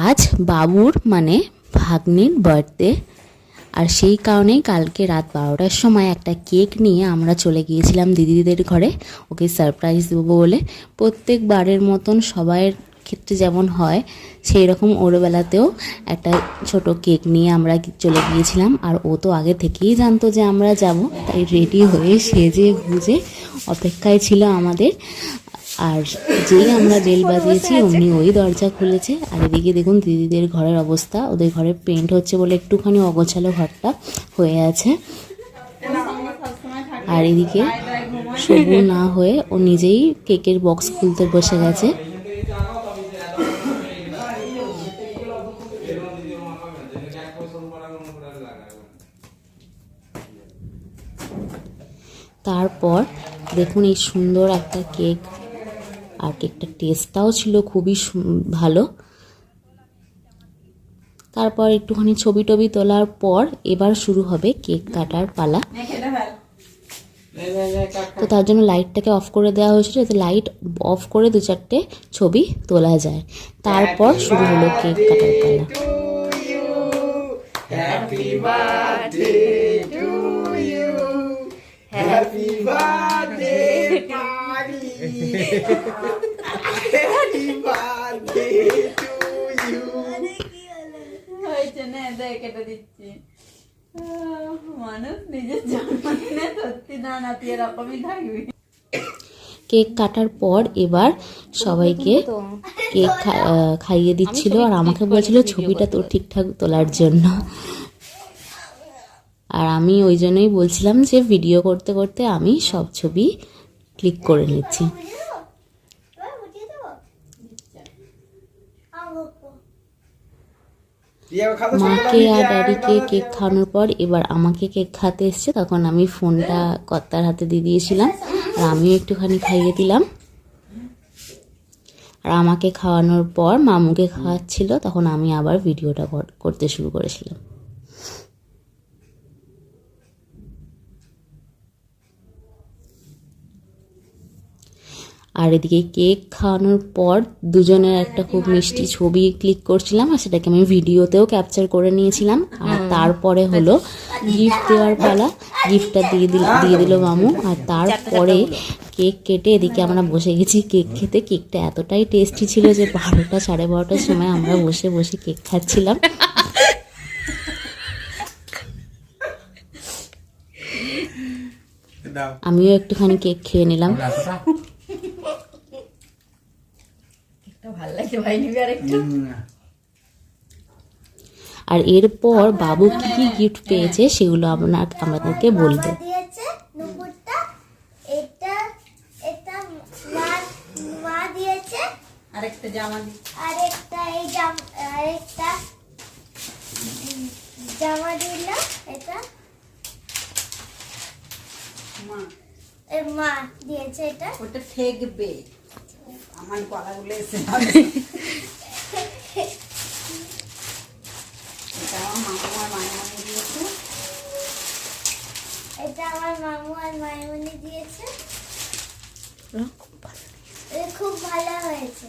আজ বাবুর মানে ভাগ্নির বার্থডে আর সেই কারণেই কালকে রাত বারোটার সময় একটা কেক নিয়ে আমরা চলে গিয়েছিলাম দিদিদের ঘরে। ওকে সারপ্রাইজ দেবো বলে। প্রত্যেকবারের মতন সবাইয়ের ক্ষেত্রে যেমন হয়, সেই রকম ওর বেলাতেও একটা ছোট কেক নিয়ে আমরা চলে গিয়েছিলাম। আর ও তো আগে থেকেই জানতো যে আমরা যাব, তাই রেডি হয়ে সেজে গুজে অপেক্ষায় ছিল আমাদের। আর যেই আমরা বেল বাজিয়েছি, অমনি ওই দরজা খুলেছে। আর এদিকে দেখুন দিদিদের ঘরের অবস্থা। ওদের ঘরে পেন্ট হচ্ছে বলে একটুখানি অগোছালো ঘরটা হয়ে আছে। আর এদিকে সবু না হয়ে ও নিজেই কেকের বক্স খুলতে বসে গেছে। তারপর দেখুন এই সুন্দর একটা কেক আর কেকটার টেস্টটাও ছিল খুবই ভালো। তারপর একটুখানি ছবি টবি তোলার পর এবার শুরু হবে কেক কাটার পালা। তো তার জন্য লাইটটাকে অফ করে দেওয়া হয়েছিল যাতে লাইট অফ করে দু চারটে ছবি তোলা যায়। তারপর শুরু হলো কেক কাটার পালা। Happy birthday to you. Happy birthday, cake কাটার পর এবার সবাইকে কেক খাইয়ে দিচ্ছিল। আর আমাকে বলছিল, ছবিটা তো ঠিকঠাক তোলার জন্য। আর আমি ওই জন্যই বলছিলাম যে ভিডিও করতে করতে আমি সব ছবি ক্লিক করে নিচ্ছি। মাকে আর ড্যাডিকে কেক খাওয়ানোর পর এবার আমাকে কেক খাতে এসছে তখন আমি ফোনটা কর্তার হাতে দিয়ে দিয়েছিলাম। আর আমিও একটুখানি খাইয়ে দিলাম। আর আমাকে খাওয়ানোর পর মামুকে খাওয়াচ্ছিল তখন আমি আবার ভিডিওটা কর- করতে শুরু করেছিলাম। আর এদিকে কেক খাওয়ানোর পর দুজনের একটা খুব মিষ্টি ছবি ক্লিক করছিলাম আর সেটাকে আমি ভিডিওতেও ক্যাপচার করে নিয়েছিলাম। আর তারপরে হলো গিফট দেওয়ার পালা গিফটটা দিয়ে দিল দিয়ে দিল মামু। আর তারপরে কেক কেটে এদিকে আমরা বসে গেছি কেক খেতে। কেকটা এতটাই টেস্টি ছিল যে বারোটা সাড়ে বারোটার সময় আমরা বসে বসে কেক খাচ্ছিলাম। আমিও একটুখানি কেক খেয়ে নিলাম। ভালো লাগছে ভাই নিবি আর আর এরপর বাবু কি কি গিফট পেয়েছে সেগুলো আপনার আমাদেরকে বলবে। এটা এটা মা মা দিয়েছে। আরেকটা জামা দি। আর একটা এই জাম আরেকটা উম, জামা দিল এটা। মা। মা দিয়েছে এটা। ওটা ঠেকবে। আমার এসে এটা আমার মামু আর মায়ামণি দিয়েছে। এটা আমার মামু আর মাইমুনি দিয়েছে। খুব ভালো হয়েছে।